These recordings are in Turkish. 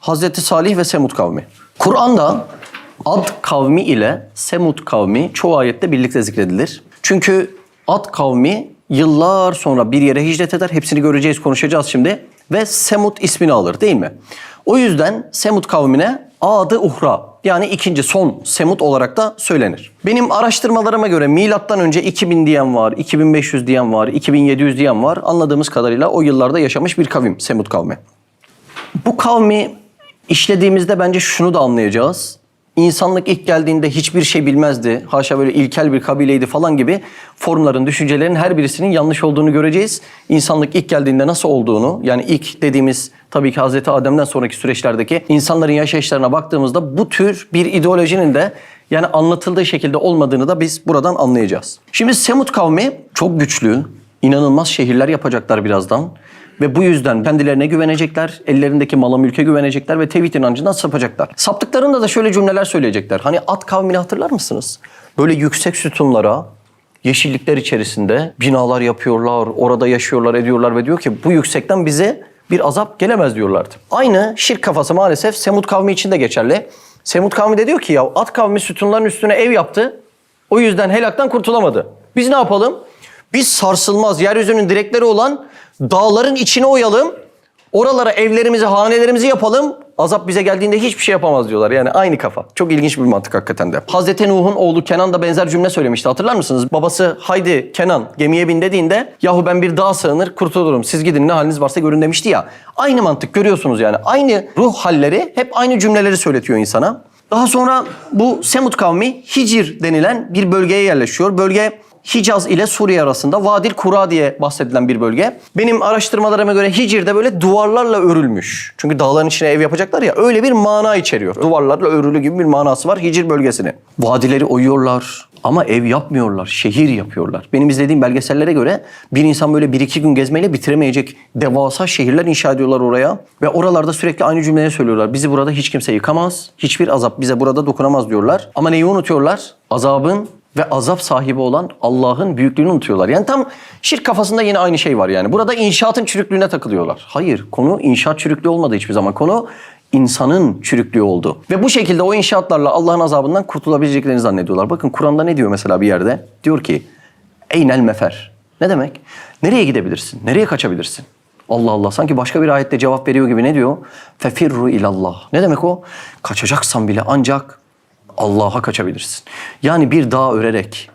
Hazreti Salih ve Semud kavmi. Kur'an'da Ad kavmi ile Semud kavmi çoğu ayette birlikte zikredilir. Çünkü Ad kavmi yıllar sonra bir yere hicret eder. Hepsini göreceğiz, konuşacağız şimdi. Ve Semud ismini alır değil mi? O yüzden Semud kavmine adı uhra yani ikinci son Semud olarak da söylenir. Benim araştırmalarıma göre milattan önce 2000 diyen var, 2500 diyen var, 2700 diyen var. Anladığımız kadarıyla o yıllarda yaşamış bir kavim Semud kavmi. Bu kavmi işlediğimizde bence şunu da anlayacağız. İnsanlık ilk geldiğinde hiçbir şey bilmezdi. Haşa böyle ilkel bir kabileydi falan gibi formların, düşüncelerin her birisinin yanlış olduğunu göreceğiz. İnsanlık ilk geldiğinde nasıl olduğunu yani ilk dediğimiz tabii ki Hazreti Adem'den sonraki süreçlerdeki insanların yaşayışlarına baktığımızda bu tür bir ideolojinin de yani anlatıldığı şekilde olmadığını da biz buradan anlayacağız. Şimdi Semud kavmi çok güçlü, inanılmaz şehirler yapacaklar birazdan. Ve bu yüzden kendilerine güvenecekler, ellerindeki mala mülke güvenecekler ve tevhid inancından sapacaklar. Saptıklarında da şöyle cümleler söyleyecekler. Hani at kavmini hatırlar mısınız? Böyle yüksek sütunlara, yeşillikler içerisinde binalar yapıyorlar, orada yaşıyorlar, ediyorlar ve diyor ki bu yüksekten bize bir azap gelemez diyorlardı. Aynı şirk kafası maalesef Semud kavmi için de geçerli. Semud kavmi de diyor ki ya at kavmi sütunların üstüne ev yaptı. O yüzden helaktan kurtulamadı. Biz ne yapalım? Biz sarsılmaz yeryüzünün direkleri olan dağların içine oyalım. Oralara evlerimizi, hanelerimizi yapalım. Azap bize geldiğinde hiçbir şey yapamaz diyorlar. Yani aynı kafa. Çok ilginç bir mantık hakikaten de. Hazreti Nuh'un oğlu Kenan da benzer cümle söylemişti. Hatırlar mısınız? Babası haydi Kenan gemiye bin dediğinde yahu ben bir dağa sığınır kurtulurum. Siz gidin ne haliniz varsa görün demişti ya. Aynı mantık görüyorsunuz yani. Aynı ruh halleri hep aynı cümleleri söyletiyor insana. Daha sonra bu Semud kavmi Hicr denilen bir bölgeye yerleşiyor. Bölge Hicaz ile Suriye arasında Vadil Kura diye bahsedilen bir bölge. Benim araştırmalarıma göre Hicr'de böyle duvarlarla örülmüş. Çünkü dağların içine ev yapacaklar ya öyle bir mana içeriyor. Duvarlarla örülü gibi bir manası var Hicr bölgesini. Vadileri oyuyorlar ama ev yapmıyorlar, şehir yapıyorlar. Benim izlediğim belgesellere göre bir insan böyle bir iki gün gezmeyle bitiremeyecek devasa şehirler inşa ediyorlar oraya. Ve oralarda sürekli aynı cümleleri söylüyorlar. Bizi burada hiç kimse yıkamaz, hiçbir azap bize burada dokunamaz diyorlar. Ama neyi unutuyorlar? Azabın ve azap sahibi olan Allah'ın büyüklüğünü unutuyorlar. Yani tam şirk kafasında yine aynı şey var yani. Burada inşaatın çürüklüğüne takılıyorlar. Hayır, konu inşaat çürüklüğü olmadı hiçbir zaman. Konu insanın çürüklüğü oldu. Ve bu şekilde o inşaatlarla Allah'ın azabından kurtulabileceklerini zannediyorlar. Bakın Kur'an'da ne diyor mesela bir yerde? Diyor ki, Eynel mefer. Ne demek? Nereye gidebilirsin? Nereye kaçabilirsin? Allah Allah sanki başka bir ayette cevap veriyor gibi ne diyor? Fefirru ilallah. Ne demek o? Kaçacaksan bile ancak Allah'a kaçabilirsin. Yani bir dağ örerek,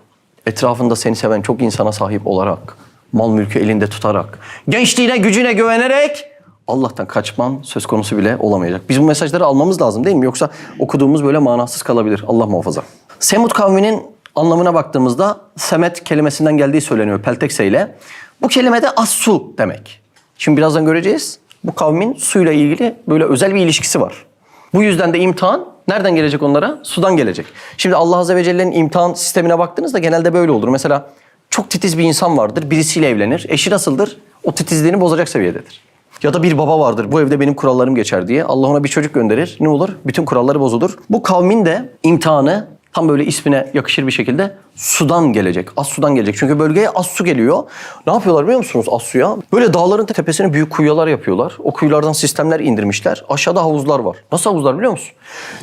etrafında seni seven çok insana sahip olarak, mal mülkü elinde tutarak, gençliğine, gücüne güvenerek Allah'tan kaçman söz konusu bile olamayacak. Biz bu mesajları almamız lazım değil mi? Yoksa okuduğumuz böyle manasız kalabilir. Allah muhafaza. Semud kavminin anlamına baktığımızda semet kelimesinden geldiği söyleniyor peltekse ile. Bu kelime de az su demek. Şimdi birazdan göreceğiz. Bu kavmin suyla ilgili böyle özel bir ilişkisi var. Bu yüzden de imtihan nereden gelecek onlara? Sudan gelecek. Şimdi Allah Azze ve Celle'nin imtihan sistemine baktığınızda genelde böyle olur. Mesela çok titiz bir insan vardır, birisiyle evlenir. Eşi nasıldır? O titizliğini bozacak seviyededir. Ya da bir baba vardır, bu evde benim kurallarım geçer diye. Allah ona bir çocuk gönderir. Ne olur? Bütün kuralları bozulur. Bu kavmin de imtihanı tam böyle ismine yakışır bir şekilde sudan gelecek. Az sudan gelecek. Çünkü bölgeye az su geliyor. Ne yapıyorlar biliyor musunuz az suya? Böyle dağların tepesine büyük kuyular yapıyorlar. O kuyulardan sistemler indirmişler. Aşağıda havuzlar var. Nasıl havuzlar biliyor musun?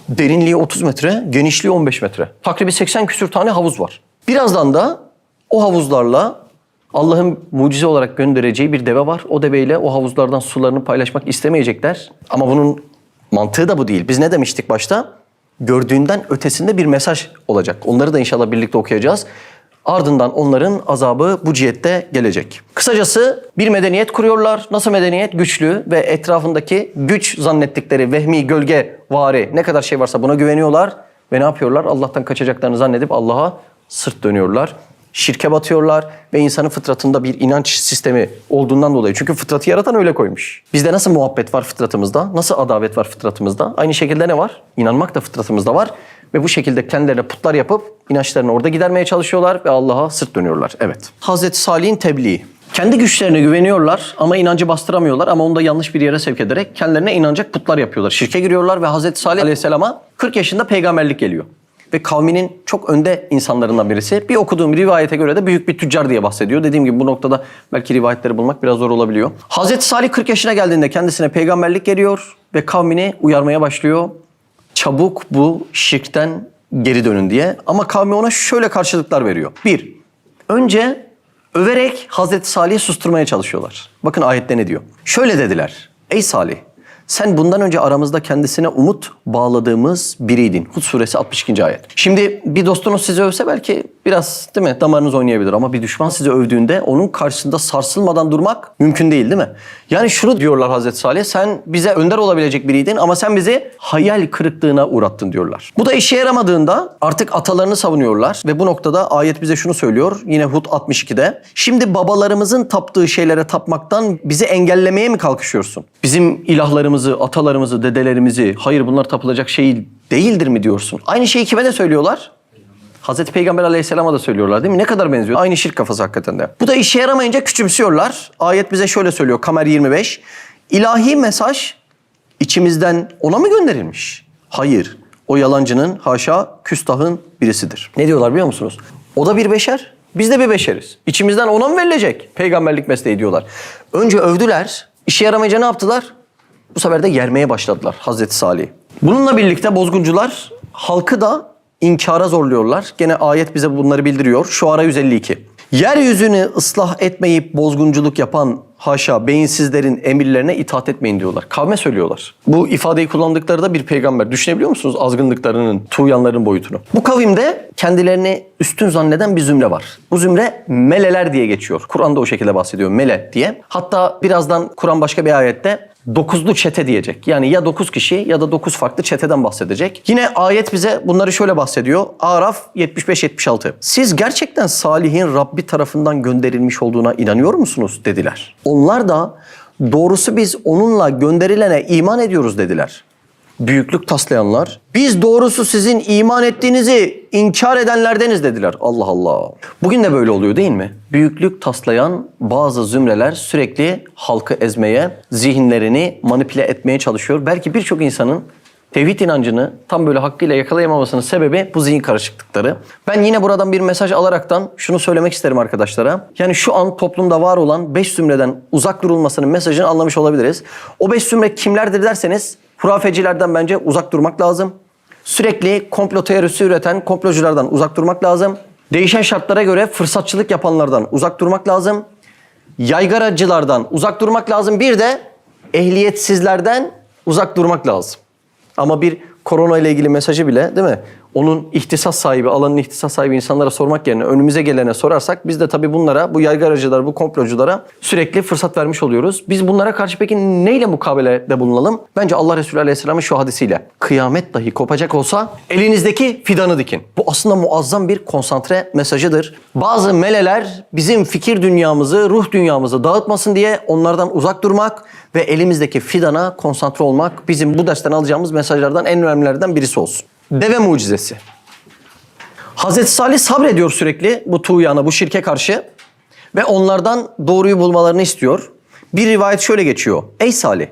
Derinliği 30 metre, genişliği 15 metre. Takribi 80 küsür tane havuz var. Birazdan da o havuzlarla Allah'ın mucize olarak göndereceği bir deve var. O deveyle o havuzlardan sularını paylaşmak istemeyecekler. Ama bunun mantığı da bu değil. Biz ne demiştik başta? Gördüğünden ötesinde bir mesaj olacak. Onları da inşallah birlikte okuyacağız. Ardından onların azabı bu cihette gelecek. Kısacası bir medeniyet kuruyorlar. Nasıl medeniyet? Güçlü ve etrafındaki güç zannettikleri vehmi, gölge, vari ne kadar şey varsa buna güveniyorlar. Ve ne yapıyorlar? Allah'tan kaçacaklarını zannedip Allah'a sırt dönüyorlar şirke batıyorlar ve insanın fıtratında bir inanç sistemi olduğundan dolayı. Çünkü fıtratı yaratan öyle koymuş. Bizde nasıl muhabbet var fıtratımızda, nasıl adavet var fıtratımızda? Aynı şekilde ne var? İnanmak da fıtratımızda var. Ve bu şekilde kendilerine putlar yapıp inançlarını orada gidermeye çalışıyorlar ve Allah'a sırt dönüyorlar. Evet. Hazreti Salih'in tebliği. Kendi güçlerine güveniyorlar ama inancı bastıramıyorlar ama onu da yanlış bir yere sevk ederek kendilerine inanacak putlar yapıyorlar. Şirke giriyorlar ve Hazreti Salih Aleyhisselam'a 40 yaşında peygamberlik geliyor. Ve kavminin çok önde insanlarından birisi. Bir okuduğum rivayete göre de büyük bir tüccar diye bahsediyor. Dediğim gibi bu noktada belki rivayetleri bulmak biraz zor olabiliyor. Hazreti Salih 40 yaşına geldiğinde kendisine peygamberlik geliyor ve kavmini uyarmaya başlıyor. Çabuk bu şirkten geri dönün diye. Ama kavmi ona şöyle karşılıklar veriyor. Bir, önce överek Hazreti Salih'i susturmaya çalışıyorlar. Bakın ayette ne diyor? Şöyle dediler. Ey Salih sen bundan önce aramızda kendisine umut bağladığımız biriydin. Hud suresi 62. ayet. Şimdi bir dostunuz sizi övse belki biraz değil mi damarınız oynayabilir ama bir düşman sizi övdüğünde onun karşısında sarsılmadan durmak mümkün değil değil mi? Yani şunu diyorlar Hazreti Salih sen bize önder olabilecek biriydin ama sen bizi hayal kırıklığına uğrattın diyorlar. Bu da işe yaramadığında artık atalarını savunuyorlar ve bu noktada ayet bize şunu söylüyor yine Hud 62'de. Şimdi babalarımızın taptığı şeylere tapmaktan bizi engellemeye mi kalkışıyorsun? Bizim ilahlarımızı, atalarımızı, dedelerimizi hayır bunlar tapılacak şey değildir mi diyorsun? Aynı şeyi kime de söylüyorlar? Hazreti Peygamber aleyhisselama da söylüyorlar değil mi? Ne kadar benziyor? Aynı şirk kafası hakikaten de. Bu da işe yaramayınca küçümsüyorlar. Ayet bize şöyle söylüyor Kamer 25. İlahi mesaj içimizden ona mı gönderilmiş? Hayır. O yalancının haşa küstahın birisidir. Ne diyorlar biliyor musunuz? O da bir beşer. Biz de bir beşeriz. İçimizden ona mı verilecek? Peygamberlik mesleği diyorlar. Önce övdüler. İşe yaramayınca ne yaptılar? Bu sefer de yermeye başladılar Hazreti Salih. Bununla birlikte bozguncular halkı da inkara zorluyorlar. Gene ayet bize bunları bildiriyor. Şuara 152. Yeryüzünü ıslah etmeyip bozgunculuk yapan haşa beyinsizlerin emirlerine itaat etmeyin diyorlar. Kavme söylüyorlar. Bu ifadeyi kullandıkları da bir peygamber. Düşünebiliyor musunuz azgınlıklarının, tuğyanların boyutunu? Bu kavimde kendilerini üstün zanneden bir zümre var. Bu zümre meleler diye geçiyor. Kur'an'da o şekilde bahsediyor mele diye. Hatta birazdan Kur'an başka bir ayette dokuzlu çete diyecek. Yani ya dokuz kişi ya da dokuz farklı çeteden bahsedecek. Yine ayet bize bunları şöyle bahsediyor. Araf 75-76. Siz gerçekten Salih'in Rabbi tarafından gönderilmiş olduğuna inanıyor musunuz dediler. Onlar da doğrusu biz onunla gönderilene iman ediyoruz dediler. Büyüklük taslayanlar, biz doğrusu sizin iman ettiğinizi inkar edenlerdeniz dediler. Allah Allah. Bugün de böyle oluyor değil mi? Büyüklük taslayan bazı zümreler sürekli halkı ezmeye, zihinlerini manipüle etmeye çalışıyor. Belki birçok insanın tevhid inancını tam böyle hakkıyla yakalayamamasının sebebi bu zihin karışıklıkları. Ben yine buradan bir mesaj alaraktan şunu söylemek isterim arkadaşlara. Yani şu an toplumda var olan beş zümreden uzak durulmasının mesajını anlamış olabiliriz. O beş zümre kimlerdir derseniz hurafecilerden bence uzak durmak lazım. Sürekli komplo teorisi üreten komploculardan uzak durmak lazım. Değişen şartlara göre fırsatçılık yapanlardan uzak durmak lazım. Yaygaracılardan uzak durmak lazım. Bir de ehliyetsizlerden uzak durmak lazım. Ama bir korona ile ilgili mesajı bile değil mi? Onun ihtisas sahibi, alanın ihtisas sahibi insanlara sormak yerine önümüze gelene sorarsak biz de tabii bunlara, bu yaygaracılara, bu komploculara sürekli fırsat vermiş oluyoruz. Biz bunlara karşı peki neyle mukabelede bulunalım? Bence Allah Resulü Aleyhisselam'ın şu hadisiyle. Kıyamet dahi kopacak olsa elinizdeki fidanı dikin. Bu aslında muazzam bir konsantre mesajıdır. Bazı meleler bizim fikir dünyamızı, ruh dünyamızı dağıtmasın diye onlardan uzak durmak ve elimizdeki fidana konsantre olmak bizim bu dersten alacağımız mesajlardan en önemlilerden birisi olsun. Deve mucizesi. Hazreti Salih sabrediyor sürekli bu tuğyana, bu şirke karşı ve onlardan doğruyu bulmalarını istiyor. Bir rivayet şöyle geçiyor. Ey Salih,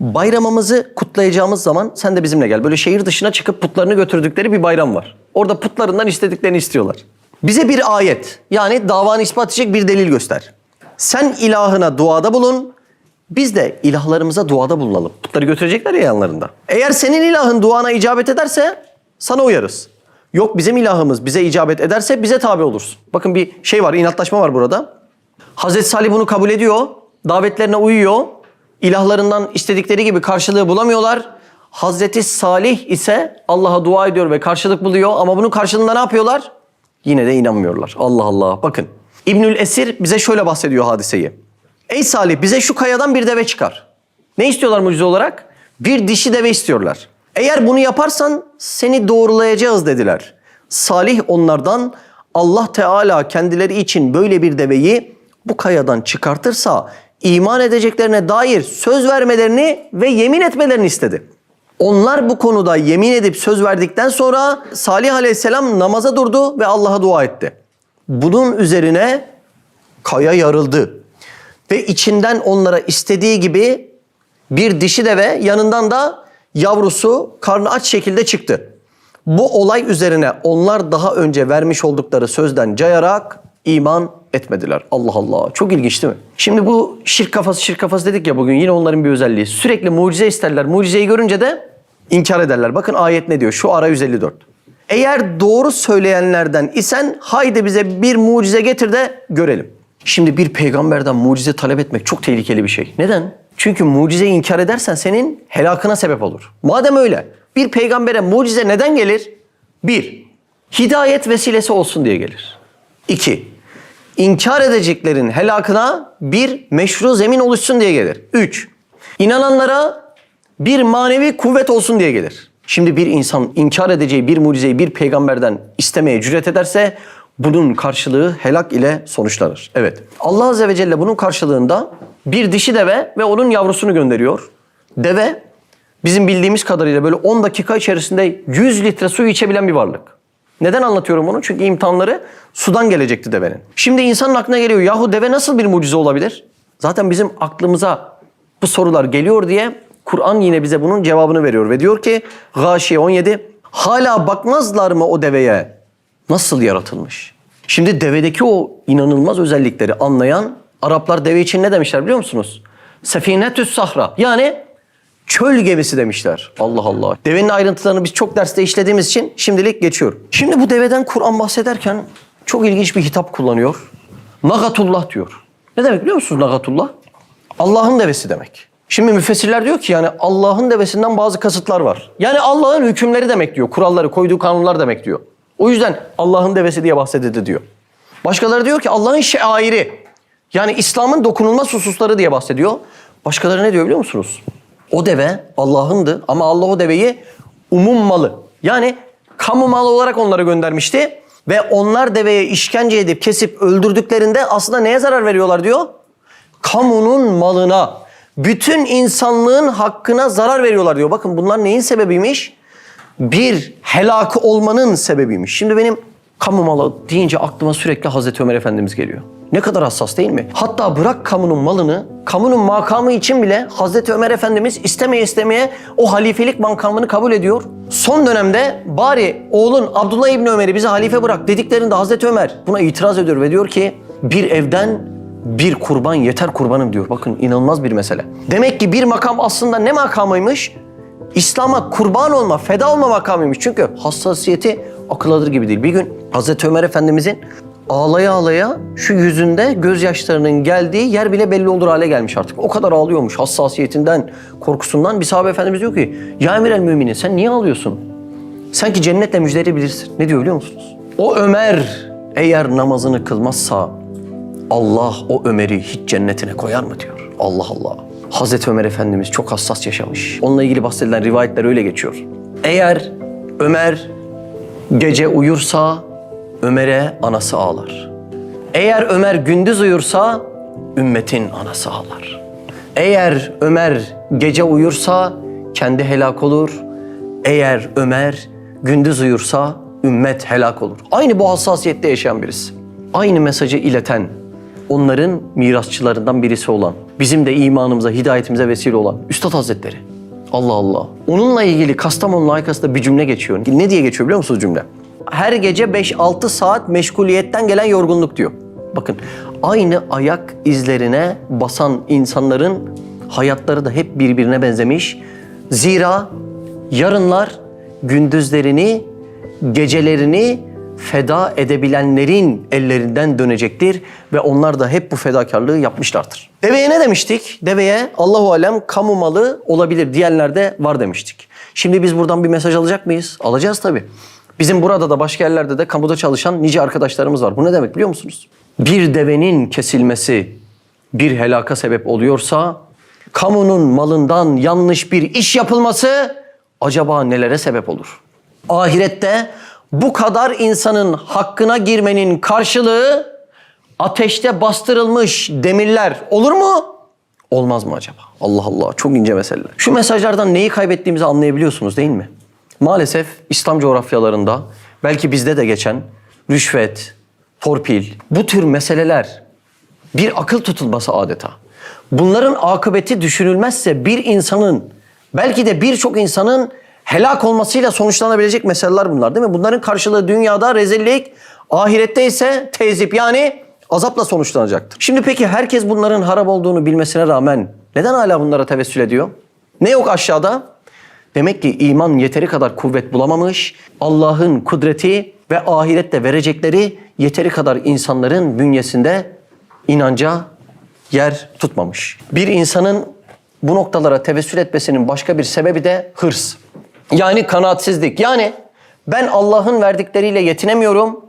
bayramımızı kutlayacağımız zaman sen de bizimle gel. Böyle şehir dışına çıkıp putlarını götürdükleri bir bayram var. Orada putlarından istediklerini istiyorlar. Bize bir ayet yani davanı ispat edecek bir delil göster. Sen ilahına duada bulun, biz de ilahlarımıza duada bulunalım. Putları götürecekler ya yanlarında. Eğer senin ilahın duana icabet ederse sana uyarız. Yok bizim ilahımız bize icabet ederse bize tabi olursun. Bakın bir şey var, inatlaşma var burada. Hazreti Salih bunu kabul ediyor. Davetlerine uyuyor. İlahlarından istedikleri gibi karşılığı bulamıyorlar. Hazreti Salih ise Allah'a dua ediyor ve karşılık buluyor. Ama bunun karşılığında ne yapıyorlar? Yine de inanmıyorlar. Allah Allah. Bakın. İbnül Esir bize şöyle bahsediyor hadiseyi. Ey Salih bize şu kayadan bir deve çıkar. Ne istiyorlar mucize olarak? Bir dişi deve istiyorlar. Eğer bunu yaparsan seni doğrulayacağız dediler. Salih onlardan Allah Teala kendileri için böyle bir deveyi bu kayadan çıkartırsa iman edeceklerine dair söz vermelerini ve yemin etmelerini istedi. Onlar bu konuda yemin edip söz verdikten sonra Salih Aleyhisselam namaza durdu ve Allah'a dua etti. Bunun üzerine kaya yarıldı ve içinden onlara istediği gibi bir dişi deve yanından da yavrusu karnı aç şekilde çıktı. Bu olay üzerine onlar daha önce vermiş oldukları sözden cayarak iman etmediler. Allah Allah. Çok ilginç değil mi? Şimdi bu şirk kafası şirk kafası dedik ya bugün yine onların bir özelliği. Sürekli mucize isterler. Mucizeyi görünce de inkar ederler. Bakın ayet ne diyor? Şu ara 154. Eğer doğru söyleyenlerden isen haydi bize bir mucize getir de görelim. Şimdi bir peygamberden mucize talep etmek çok tehlikeli bir şey. Neden? Çünkü mucizeyi inkar edersen senin helakına sebep olur. Madem öyle bir peygambere mucize neden gelir? Bir, hidayet vesilesi olsun diye gelir. İki, inkar edeceklerin helakına bir meşru zemin oluşsun diye gelir. Üç, inananlara bir manevi kuvvet olsun diye gelir. Şimdi bir insan inkar edeceği bir mucizeyi bir peygamberden istemeye cüret ederse bunun karşılığı helak ile sonuçlanır. Evet. Allah Azze ve Celle bunun karşılığında bir dişi deve ve onun yavrusunu gönderiyor. Deve bizim bildiğimiz kadarıyla böyle 10 dakika içerisinde 100 litre su içebilen bir varlık. Neden anlatıyorum bunu? Çünkü imtihanları sudan gelecekti devenin. Şimdi insanın aklına geliyor yahu deve nasıl bir mucize olabilir? Zaten bizim aklımıza bu sorular geliyor diye Kur'an yine bize bunun cevabını veriyor ve diyor ki Gâşiye 17 hala bakmazlar mı o deveye nasıl yaratılmış? Şimdi devedeki o inanılmaz özellikleri anlayan Araplar deve için ne demişler biliyor musunuz? Sefinetüs sahra yani çöl gemisi demişler. Allah Allah. Devenin ayrıntılarını biz çok derste işlediğimiz için şimdilik geçiyorum. Şimdi bu deveden Kur'an bahsederken çok ilginç bir hitap kullanıyor. Nagatullah diyor. Ne demek biliyor musunuz Nagatullah? Allah'ın devesi demek. Şimdi müfessirler diyor ki yani Allah'ın devesinden bazı kasıtlar var. Yani Allah'ın hükümleri demek diyor. Kuralları, koyduğu kanunlar demek diyor. O yüzden Allah'ın devesi diye bahsedildi diyor. Başkaları diyor ki Allah'ın şairi. Yani İslam'ın dokunulmaz hususları diye bahsediyor. Başkaları ne diyor biliyor musunuz? O deve Allah'ındı ama Allah o deveyi umum malı. Yani kamu malı olarak onları göndermişti. Ve onlar deveye işkence edip kesip öldürdüklerinde aslında neye zarar veriyorlar diyor? Kamunun malına, bütün insanlığın hakkına zarar veriyorlar diyor. Bakın bunlar neyin sebebiymiş? Bir helakı olmanın sebebiymiş. Şimdi benim kamu malı deyince aklıma sürekli Hazreti Ömer Efendimiz geliyor. Ne kadar hassas değil mi? Hatta bırak kamunun malını, kamunun makamı için bile Hazreti Ömer Efendimiz istemeye istemeye o halifelik makamını kabul ediyor. Son dönemde bari oğlun Abdullah İbni Ömer'i bize halife bırak dediklerinde Hazreti Ömer buna itiraz ediyor ve diyor ki bir evden bir kurban yeter kurbanım diyor. Bakın inanılmaz bir mesele. Demek ki bir makam aslında ne makamıymış? İslam'a kurban olma, feda olma makamıymış. Çünkü hassasiyeti akıl alır gibi değil. Bir gün Hazreti Ömer Efendimizin ağlaya ağlaya şu yüzünde gözyaşlarının geldiği yer bile belli olur hale gelmiş artık. O kadar ağlıyormuş hassasiyetinden, korkusundan. Bir sahabe efendimiz diyor ki Ya emir el müminin sen niye ağlıyorsun? Sen ki cennetle müjdeli bilirsin. Ne diyor biliyor musunuz? O Ömer eğer namazını kılmazsa Allah o Ömer'i hiç cennetine koyar mı diyor. Allah Allah. Hazreti Ömer Efendimiz çok hassas yaşamış. Onunla ilgili bahsedilen rivayetler öyle geçiyor. Eğer Ömer gece uyursa Ömer'e anası ağlar. Eğer Ömer gündüz uyursa ümmetin anası ağlar. Eğer Ömer gece uyursa kendi helak olur. Eğer Ömer gündüz uyursa ümmet helak olur. Aynı bu hassasiyette yaşayan birisi. Aynı mesajı ileten, onların mirasçılarından birisi olan, bizim de imanımıza, hidayetimize vesile olan Üstad Hazretleri. Allah Allah. Onunla ilgili Kastamonu layıkasında bir cümle geçiyor. Ne diye geçiyor biliyor musunuz cümle? Her gece 5-6 saat meşguliyetten gelen yorgunluk diyor. Bakın aynı ayak izlerine basan insanların hayatları da hep birbirine benzemiş. Zira yarınlar gündüzlerini, gecelerini feda edebilenlerin ellerinden dönecektir ve onlar da hep bu fedakarlığı yapmışlardır. Deveye ne demiştik? Deveye Allahu alem kamu malı olabilir diyenler de var demiştik. Şimdi biz buradan bir mesaj alacak mıyız? Alacağız tabii. Bizim burada da başka yerlerde de kamuda çalışan nice arkadaşlarımız var. Bu ne demek biliyor musunuz? Bir devenin kesilmesi bir helaka sebep oluyorsa kamunun malından yanlış bir iş yapılması acaba nelere sebep olur? Ahirette bu kadar insanın hakkına girmenin karşılığı ateşte bastırılmış demirler olur mu? Olmaz mı acaba? Allah Allah çok ince meseleler. Şu mesajlardan neyi kaybettiğimizi anlayabiliyorsunuz değil mi? Maalesef İslam coğrafyalarında belki bizde de geçen rüşvet, torpil bu tür meseleler bir akıl tutulması adeta. Bunların akıbeti düşünülmezse bir insanın belki de birçok insanın Helak olmasıyla sonuçlanabilecek meseleler bunlar değil mi? Bunların karşılığı dünyada rezillik, ahirette ise tezip yani azapla sonuçlanacaktır. Şimdi peki herkes bunların harap olduğunu bilmesine rağmen neden hala bunlara tevessül ediyor? Ne yok aşağıda? Demek ki iman yeteri kadar kuvvet bulamamış. Allah'ın kudreti ve ahirette verecekleri yeteri kadar insanların bünyesinde inanca yer tutmamış. Bir insanın bu noktalara tevessül etmesinin başka bir sebebi de hırs. Yani kanaatsizlik. Yani ben Allah'ın verdikleriyle yetinemiyorum.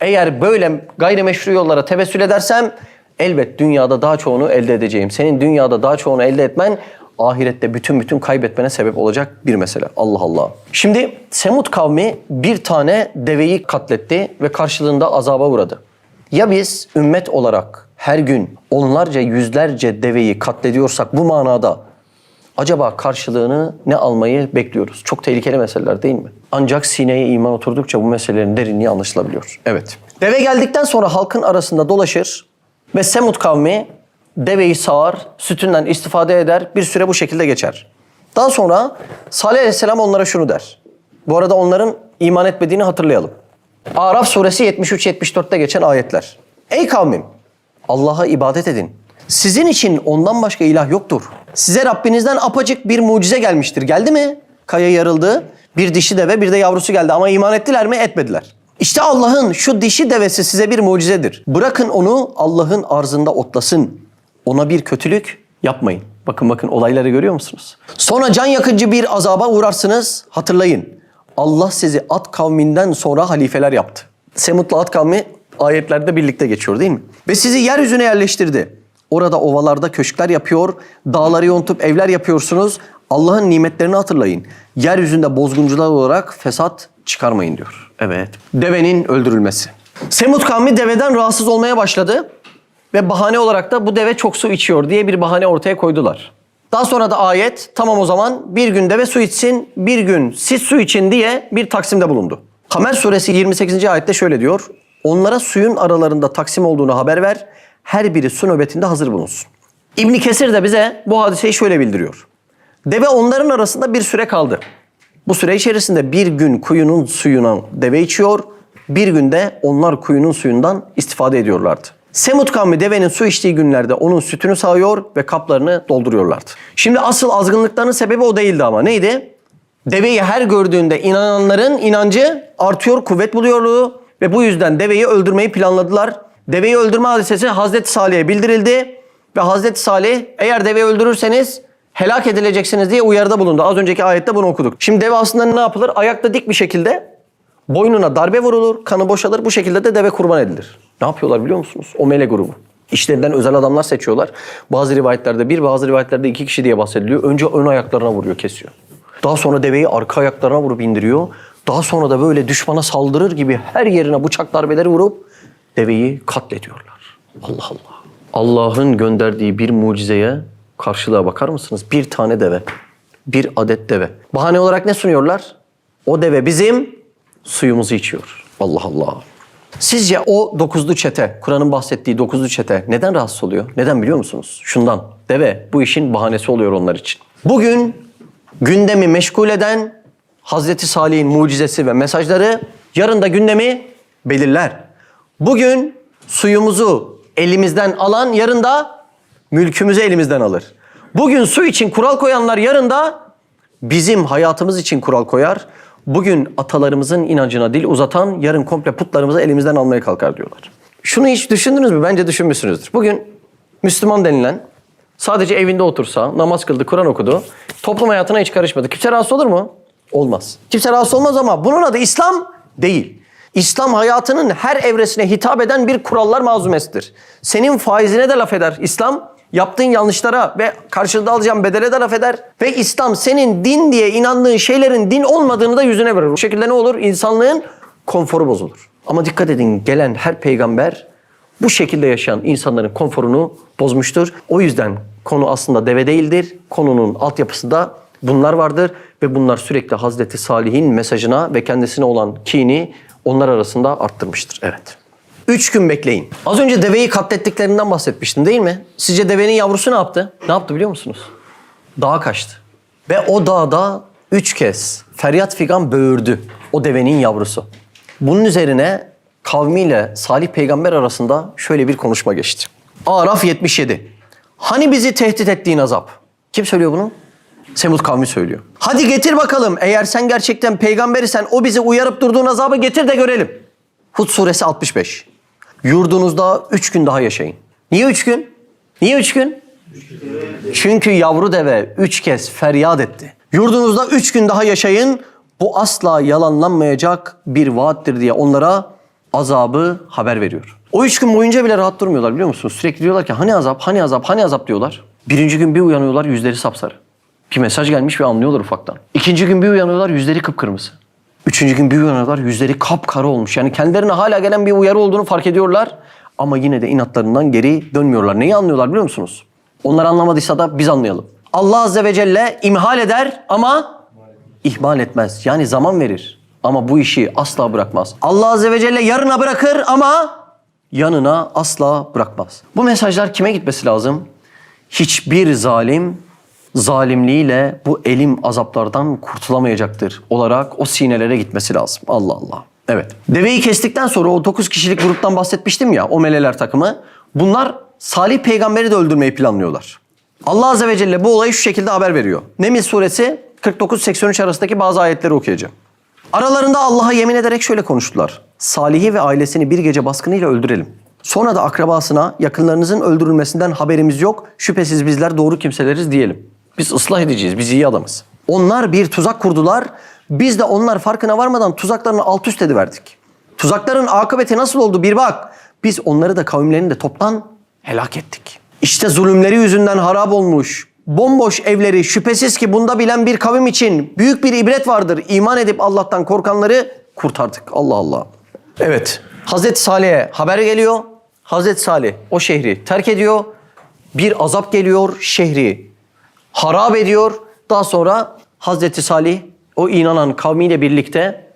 Eğer böyle gayrimeşru yollara tevessül edersem elbet dünyada daha çoğunu elde edeceğim. Senin dünyada daha çoğunu elde etmen ahirette bütün bütün kaybetmene sebep olacak bir mesele. Allah Allah. Şimdi Semud kavmi bir tane deveyi katletti ve karşılığında azaba uğradı. Ya biz ümmet olarak her gün onlarca yüzlerce deveyi katlediyorsak bu manada acaba karşılığını ne almayı bekliyoruz? Çok tehlikeli meseleler değil mi? Ancak sineye iman oturdukça bu meselelerin derinliği anlaşılabiliyor. Evet. Deve geldikten sonra halkın arasında dolaşır ve Semud kavmi deveyi sağar, sütünden istifade eder, bir süre bu şekilde geçer. Daha sonra Salih Aleyhisselam onlara şunu der. Bu arada onların iman etmediğini hatırlayalım. Araf suresi 73-74'te geçen ayetler. Ey kavmim! Allah'a ibadet edin. Sizin için ondan başka ilah yoktur. Size Rabbinizden apacık bir mucize gelmiştir. Geldi mi? Kaya yarıldı. Bir dişi deve bir de yavrusu geldi. Ama iman ettiler mi? Etmediler. İşte Allah'ın şu dişi devesi size bir mucizedir. Bırakın onu Allah'ın arzında otlasın. Ona bir kötülük yapmayın. Bakın bakın olayları görüyor musunuz? Sonra can yakıcı bir azaba uğrarsınız. Hatırlayın. Allah sizi at kavminden sonra halifeler yaptı. Semut'la at kavmi ayetlerde birlikte geçiyor değil mi? Ve sizi yeryüzüne yerleştirdi. Orada ovalarda köşkler yapıyor, dağları yontup evler yapıyorsunuz. Allah'ın nimetlerini hatırlayın. Yeryüzünde bozguncular olarak fesat çıkarmayın diyor. Evet. Devenin öldürülmesi. Semut kavmi deveden rahatsız olmaya başladı. Ve bahane olarak da bu deve çok su içiyor diye bir bahane ortaya koydular. Daha sonra da ayet tamam o zaman bir gün deve su içsin, bir gün siz su için diye bir taksimde bulundu. Kamer suresi 28. ayette şöyle diyor. Onlara suyun aralarında taksim olduğunu haber ver. Her biri su nöbetinde hazır bulunsun. İbn Kesir de bize bu hadiseyi şöyle bildiriyor. Deve onların arasında bir süre kaldı. Bu süre içerisinde bir gün kuyunun suyundan deve içiyor, bir günde onlar kuyunun suyundan istifade ediyorlardı. Semut kavmi devenin su içtiği günlerde onun sütünü sağıyor ve kaplarını dolduruyorlardı. Şimdi asıl azgınlıklarının sebebi o değildi ama neydi? Deveyi her gördüğünde inananların inancı artıyor, kuvvet buluyordu ve bu yüzden deveyi öldürmeyi planladılar. Deveyi öldürme hadisesi Hazreti Salih'e bildirildi ve Hazreti Salih eğer deveyi öldürürseniz helak edileceksiniz diye uyarıda bulundu. Az önceki ayette bunu okuduk. Şimdi deve aslında ne yapılır? Ayakta dik bir şekilde boynuna darbe vurulur, kanı boşalır. Bu şekilde de deve kurban edilir. Ne yapıyorlar biliyor musunuz? O mele grubu. İşlerinden özel adamlar seçiyorlar. Bazı rivayetlerde bir, bazı rivayetlerde iki kişi diye bahsediliyor. Önce ön ayaklarına vuruyor, kesiyor. Daha sonra deveyi arka ayaklarına vurup indiriyor. Daha sonra da böyle düşmana saldırır gibi her yerine bıçak darbeleri vurup deveyi katlediyorlar. Allah Allah. Allah'ın gönderdiği bir mucizeye karşılığa bakar mısınız? Bir tane deve. Bir adet deve. Bahane olarak ne sunuyorlar? O deve bizim suyumuzu içiyor. Allah Allah. Sizce o dokuzlu çete, Kur'an'ın bahsettiği dokuzlu çete neden rahatsız oluyor? Neden biliyor musunuz? Şundan. Deve bu işin bahanesi oluyor onlar için. Bugün gündemi meşgul eden Hazreti Salih'in mucizesi ve mesajları yarın da gündemi belirler. Bugün suyumuzu elimizden alan yarın da mülkümüzü elimizden alır. Bugün su için kural koyanlar yarın da bizim hayatımız için kural koyar. Bugün atalarımızın inancına dil uzatan yarın komple putlarımızı elimizden almaya kalkar diyorlar. Şunu hiç düşündünüz mü? Bence düşünmüşsünüzdür. Bugün Müslüman denilen sadece evinde otursa, namaz kıldı, Kur'an okudu, toplum hayatına hiç karışmadı. Kimse rahatsız olur mu? Olmaz. Kimse rahatsız olmaz ama bunun adı İslam değil. İslam hayatının her evresine hitap eden bir kurallar malzumesidir. Senin faizine de laf eder İslam. Yaptığın yanlışlara ve karşılığında alacağın bedele de laf eder. Ve İslam senin din diye inandığın şeylerin din olmadığını da yüzüne verir. Bu şekilde ne olur? İnsanlığın konforu bozulur. Ama dikkat edin gelen her peygamber bu şekilde yaşayan insanların konforunu bozmuştur. O yüzden konu aslında deve değildir. Konunun altyapısında bunlar vardır ve bunlar sürekli Hazreti Salih'in mesajına ve kendisine olan kini onlar arasında arttırmıştır. Evet. Üç gün bekleyin. Az önce deveyi katlettiklerinden bahsetmiştim değil mi? Sizce devenin yavrusu ne yaptı? Ne yaptı biliyor musunuz? Dağa kaçtı. Ve o dağda üç kez feryat figan böğürdü o devenin yavrusu. Bunun üzerine kavmiyle Salih peygamber arasında şöyle bir konuşma geçti. Araf 77. Hani bizi tehdit ettiğin azap? Kim söylüyor bunu? Semud kavmi söylüyor. Hadi getir bakalım eğer sen gerçekten peygamberisen o bizi uyarıp durduğun azabı getir de görelim. Hud suresi 65. Yurdunuzda üç gün daha yaşayın. Niye üç gün? Niye üç gün? Çünkü yavru deve üç kez feryat etti. Yurdunuzda üç gün daha yaşayın. Bu asla yalanlanmayacak bir vaattir diye onlara azabı haber veriyor. O üç gün boyunca bile rahat durmuyorlar biliyor musunuz? Sürekli diyorlar ki hani azap, hani azap, hani azap diyorlar. Birinci gün bir uyanıyorlar yüzleri sapsarı. Bir mesaj gelmiş ve anlıyorlar ufaktan. İkinci gün bir uyanıyorlar yüzleri kıpkırmızı. Üçüncü gün bir uyanıyorlar yüzleri kapkara olmuş. Yani kendilerine hala gelen bir uyarı olduğunu fark ediyorlar. Ama yine de inatlarından geri dönmüyorlar. Neyi anlıyorlar biliyor musunuz? Onlar anlamadıysa da biz anlayalım. Allah Azze ve Celle imhal eder ama ihmal etmez. Yani zaman verir. Ama bu işi asla bırakmaz. Allah Azze ve Celle yarına bırakır ama yanına asla bırakmaz. Bu mesajlar kime gitmesi lazım? Hiçbir zalim zalimliğiyle bu elim azaplardan kurtulamayacaktır olarak o sinelere gitmesi lazım. Allah Allah. Evet. Deveyi kestikten sonra o 9 kişilik gruptan bahsetmiştim ya o meleler takımı. Bunlar Salih peygamberi de öldürmeyi planlıyorlar. Allah Azze ve Celle bu olayı şu şekilde haber veriyor. Neml suresi 49-83 arasındaki bazı ayetleri okuyacağım. Aralarında Allah'a yemin ederek şöyle konuştular. Salih'i ve ailesini bir gece baskınıyla öldürelim. Sonra da akrabasına yakınlarınızın öldürülmesinden haberimiz yok. Şüphesiz bizler doğru kimseleriz diyelim. Biz ıslah edeceğiz. Biz iyi adamız. Onlar bir tuzak kurdular. Biz de onlar farkına varmadan tuzaklarını alt üst ediverdik. Tuzakların akıbeti nasıl oldu bir bak. Biz onları da kavimlerini de toptan helak ettik. İşte zulümleri yüzünden harap olmuş. Bomboş evleri şüphesiz ki bunda bilen bir kavim için büyük bir ibret vardır. İman edip Allah'tan korkanları kurtardık. Allah Allah. Evet. Hazreti Salih'e haber geliyor. Hazreti Salih o şehri terk ediyor. Bir azap geliyor şehri harap ediyor. Daha sonra Hazreti Salih o inanan kavmiyle birlikte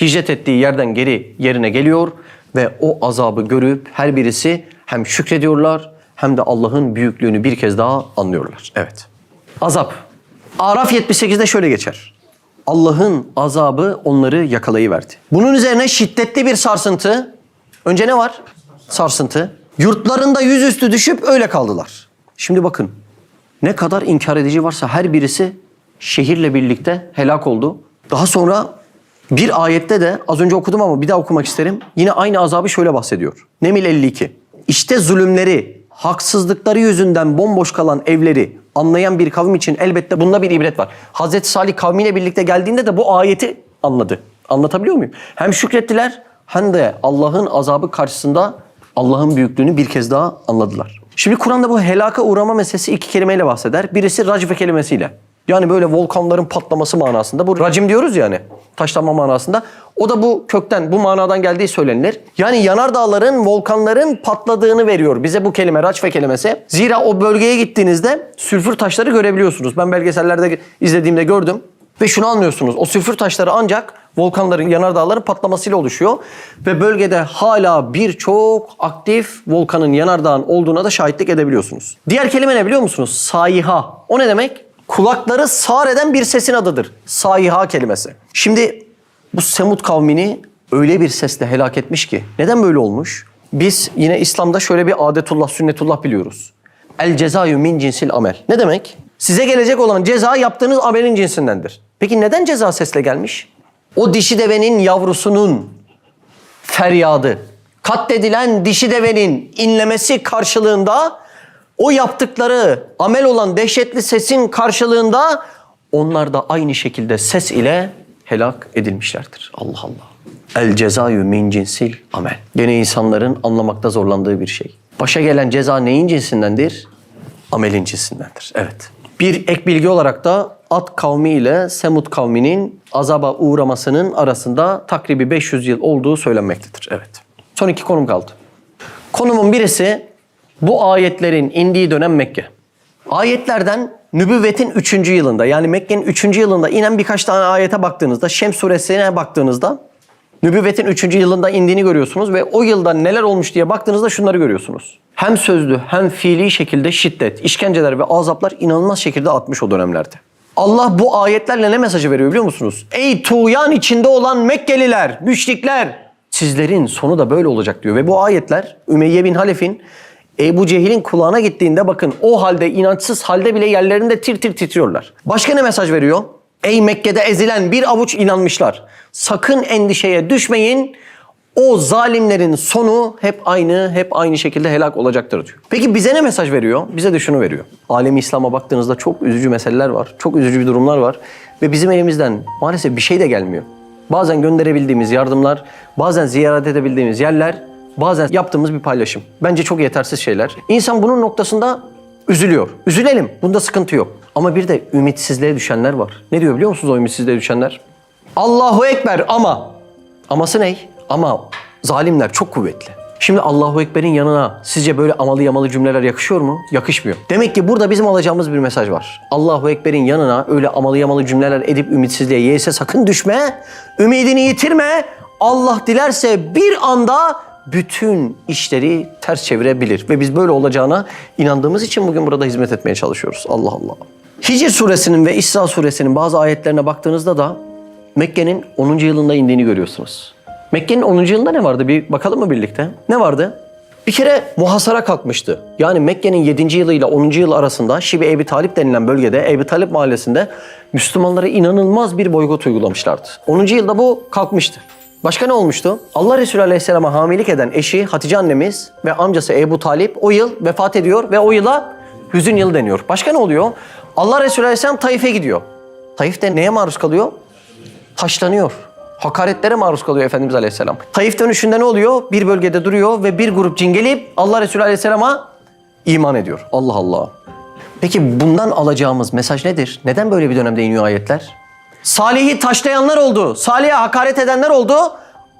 hicret ettiği yerden geri yerine geliyor ve o azabı görüp her birisi hem şükrediyorlar hem de Allah'ın büyüklüğünü bir kez daha anlıyorlar. Evet. Azap. Araf 78'de şöyle geçer. Allah'ın azabı onları yakalayıverdi. Bunun üzerine şiddetli bir sarsıntı. Önce ne var? Sarsıntı. Yurtlarında yüzüstü düşüp öyle kaldılar. Şimdi bakın. Ne kadar inkar edici varsa her birisi şehirle birlikte helak oldu. Daha sonra bir ayette de az önce okudum ama bir daha okumak isterim. Yine aynı azabı şöyle bahsediyor. Nemil 52. İşte zulümleri, haksızlıkları yüzünden bomboş kalan evleri anlayan bir kavim için elbette bunda bir ibret var. Hazreti Salih kavmiyle birlikte geldiğinde de bu ayeti anladı. Anlatabiliyor muyum? Hem şükrettiler hem de Allah'ın azabı karşısında Allah'ın büyüklüğünü bir kez daha anladılar. Şimdi Kur'an'da bu helaka uğrama meselesi iki kelimeyle bahseder. Birisi racfe kelimesiyle. Yani böyle volkanların patlaması manasında. Bu racim diyoruz yani. Taşlanma manasında. O da bu kökten, bu manadan geldiği söylenilir. Yani yanardağların, volkanların patladığını veriyor bize bu kelime, racfe kelimesi. Zira o bölgeye gittiğinizde sülfür taşları görebiliyorsunuz. Ben belgesellerde izlediğimde gördüm. Ve şunu anlıyorsunuz. O sülfür taşları ancak volkanların, yanardağların patlamasıyla oluşuyor. Ve bölgede hala birçok aktif volkanın, yanardağın olduğuna da şahitlik edebiliyorsunuz. Diğer kelime ne biliyor musunuz? Sayiha. O ne demek? Kulakları sağır eden bir sesin adıdır. Sayiha kelimesi. Şimdi bu Semud kavmini öyle bir sesle helak etmiş ki. Neden böyle olmuş? Biz yine İslam'da şöyle bir adetullah, sünnetullah biliyoruz. El cezayü min cinsil amel. Ne demek? Size gelecek olan ceza yaptığınız amelin cinsindendir. Peki neden ceza sesle gelmiş? O dişi devenin yavrusunun feryadı, katledilen dişi devenin inlemesi karşılığında o yaptıkları amel olan dehşetli sesin karşılığında onlar da aynı şekilde ses ile helak edilmişlerdir. Allah Allah. El cezayü min cinsil amel. Gene insanların anlamakta zorlandığı bir şey. Başa gelen ceza neyin cinsindendir? Amelin cinsindendir. Evet. Bir ek bilgi olarak da Ad kavmi ile Semud kavminin azaba uğramasının arasında takribi 500 yıl olduğu söylenmektedir. Evet. Son iki konum kaldı. Konumun birisi bu ayetlerin indiği dönem Mekke. Ayetlerden nübüvvetin 3. yılında yani Mekke'nin 3. yılında inen birkaç tane ayete baktığınızda Şems suresine baktığınızda nübüvvetin 3. yılında indiğini görüyorsunuz ve o yılda neler olmuş diye baktığınızda şunları görüyorsunuz. Hem sözlü hem fiili şekilde şiddet, işkenceler ve azaplar inanılmaz şekilde artmış o dönemlerde. Allah bu ayetlerle ne mesajı veriyor biliyor musunuz? Ey tuğyan içinde olan Mekkeliler, müşrikler sizlerin sonu da böyle olacak diyor. Ve bu ayetler Ümeyye bin Halef'in Ebu Cehil'in kulağına gittiğinde bakın o halde inançsız halde bile yerlerinde tir tir titriyorlar. Başka ne mesaj veriyor? Ey Mekke'de ezilen bir avuç inanmışlar. Sakın endişeye düşmeyin. O zalimlerin sonu hep aynı, hep aynı şekilde helak olacaktır diyor. Peki bize ne mesaj veriyor? Bize de şunu veriyor. Alemi İslam'a baktığınızda çok üzücü meseleler var. Çok üzücü durumlar var. Ve bizim elimizden maalesef bir şey de gelmiyor. Bazen gönderebildiğimiz yardımlar, bazen ziyaret edebildiğimiz yerler, bazen yaptığımız bir paylaşım. Bence çok yetersiz şeyler. İnsan bunun noktasında üzülüyor. Üzülelim. Bunda sıkıntı yok. Ama bir de ümitsizliğe düşenler var. Ne diyor biliyor musunuz o ümitsizliğe düşenler? Allahu Ekber ama. Aması ne? Ama zalimler çok kuvvetli. Şimdi Allahu Ekber'in yanına sizce böyle amalı yamalı cümleler yakışıyor mu? Yakışmıyor. Demek ki burada bizim alacağımız bir mesaj var. Allahu Ekber'in yanına öyle amalı yamalı cümleler edip ümitsizliğe yeyse sakın düşme. Ümidini yitirme. Allah dilerse bir anda bütün işleri ters çevirebilir. Ve biz böyle olacağına inandığımız için bugün burada hizmet etmeye çalışıyoruz. Allah Allah. Hicr suresinin ve İsra suresinin bazı ayetlerine baktığınızda da Mekke'nin 10. yılında indiğini görüyorsunuz. Mekke'nin 10. yılında ne vardı? Bir bakalım mı birlikte? Ne vardı? Bir kere muhasara kalkmıştı. Yani Mekke'nin 7. yılı ile 10. yıl arasında Şibi Ebi Talip denilen bölgede, Ebi Talip mahallesinde Müslümanlara inanılmaz bir boykot uygulamışlardı. 10. yılda bu kalkmıştı. Başka ne olmuştu? Allah Resulü Aleyhisselam'a hamilelik eden eşi Hatice annemiz ve amcası Ebu Talip o yıl vefat ediyor ve o yıla hüzün yılı deniyor. Başka ne oluyor? Allah Resulü Aleyhisselam Taif'e gidiyor. Taif'te neye maruz kalıyor? Taşlanıyor. Hakaretlere maruz kalıyor Efendimiz Aleyhisselam. Taif dönüşünde ne oluyor? Bir bölgede duruyor ve bir grup cin gelip Allah Resulü Aleyhisselam'a iman ediyor. Allah Allah. Peki bundan alacağımız mesaj nedir? Neden böyle bir dönemde iniyor ayetler? Salih'i taşlayanlar oldu. Salih'e hakaret edenler oldu.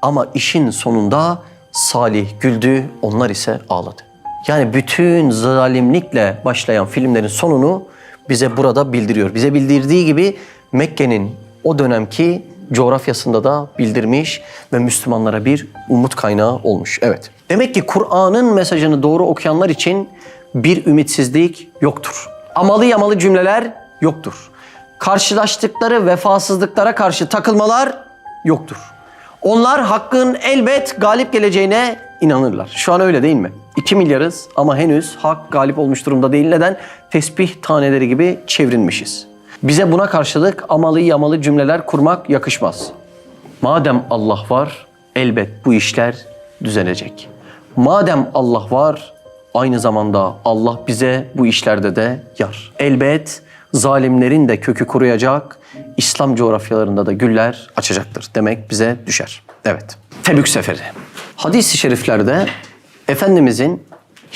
Ama işin sonunda Salih güldü, onlar ise ağladı. Yani bütün zalimlikle başlayan filmlerin sonunu bize burada bildiriyor. Bize bildirdiği gibi Mekke'nin o dönemki coğrafyasında da bildirmiş ve Müslümanlara bir umut kaynağı olmuş. Evet. Demek ki Kur'an'ın mesajını doğru okuyanlar için bir ümitsizlik yoktur. Amalı yamalı cümleler yoktur. Karşılaştıkları vefasızlıklara karşı takılmalar yoktur. Onlar hakkın elbet galip geleceğine inanırlar. Şu an öyle değil mi? 2 milyarız ama henüz hak galip olmuş durumda değil. Neden? Tesbih taneleri gibi çevrilmişiz. Bize buna karşılık amalı yamalı cümleler kurmak yakışmaz. Madem Allah var, elbet bu işler düzelecek. Madem Allah var, aynı zamanda Allah bize bu işlerde de yar. Elbet zalimlerin de kökü kuruyacak, İslam coğrafyalarında da güller açacaktır demek bize düşer. Evet. Tebük Seferi. Hadis-i şeriflerde Efendimizin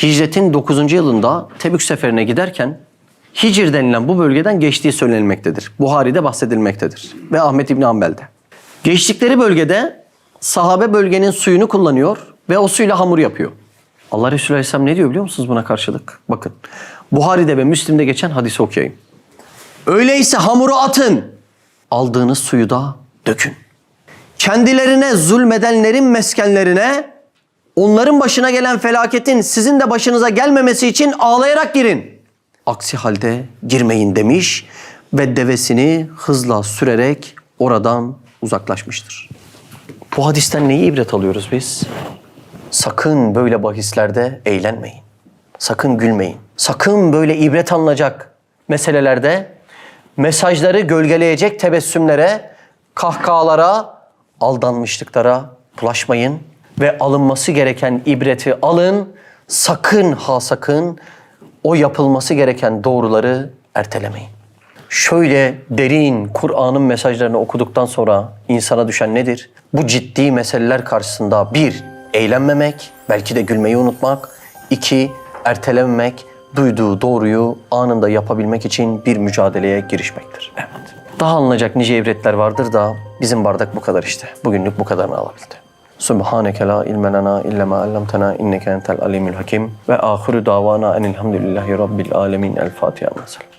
hicretin 9. yılında Tebük Seferi'ne giderken Hicr denilen bu bölgeden geçtiği söylenilmektedir. Buhari'de bahsedilmektedir ve Ahmet İbni Hanbel'de. Geçtikleri bölgede sahabe bölgenin suyunu kullanıyor ve o suyla hamur yapıyor. Allah Resulü Aleyhisselam ne diyor biliyor musunuz buna karşılık? Bakın Buhari'de ve Müslim'de geçen hadisi okuyayım. Öyleyse hamuru atın, aldığınız suyu da dökün. Kendilerine zulmedenlerin meskenlerine, onların başına gelen felaketin sizin de başınıza gelmemesi için ağlayarak girin. Aksi halde girmeyin demiş ve devesini hızla sürerek oradan uzaklaşmıştır. Bu hadisten neyi ibret alıyoruz biz? Sakın böyle bahislerde eğlenmeyin. Sakın gülmeyin. Sakın böyle ibret alınacak meselelerde mesajları gölgeleyecek tebessümlere, kahkahalara, aldanmışlıklara bulaşmayın ve alınması gereken ibreti alın. Sakın ha sakın o yapılması gereken doğruları ertelemeyin. Şöyle derin Kur'an'ın mesajlarını okuduktan sonra insana düşen nedir? Bu ciddi meseleler karşısında bir, eğlenmemek, belki de gülmeyi unutmak. iki ertelememek, duyduğu doğruyu anında yapabilmek için bir mücadeleye girişmektir. Evet. Daha alınacak nice ibretler vardır da bizim bardak bu kadar işte. Bugünlük bu kadarını alabildi. Subhaneke la ilme lena illa ma allamtena inneke entel alimul hakim ve ahiru davana enilhamdülillahi rabbil alemin. El Fatiha. Mesela.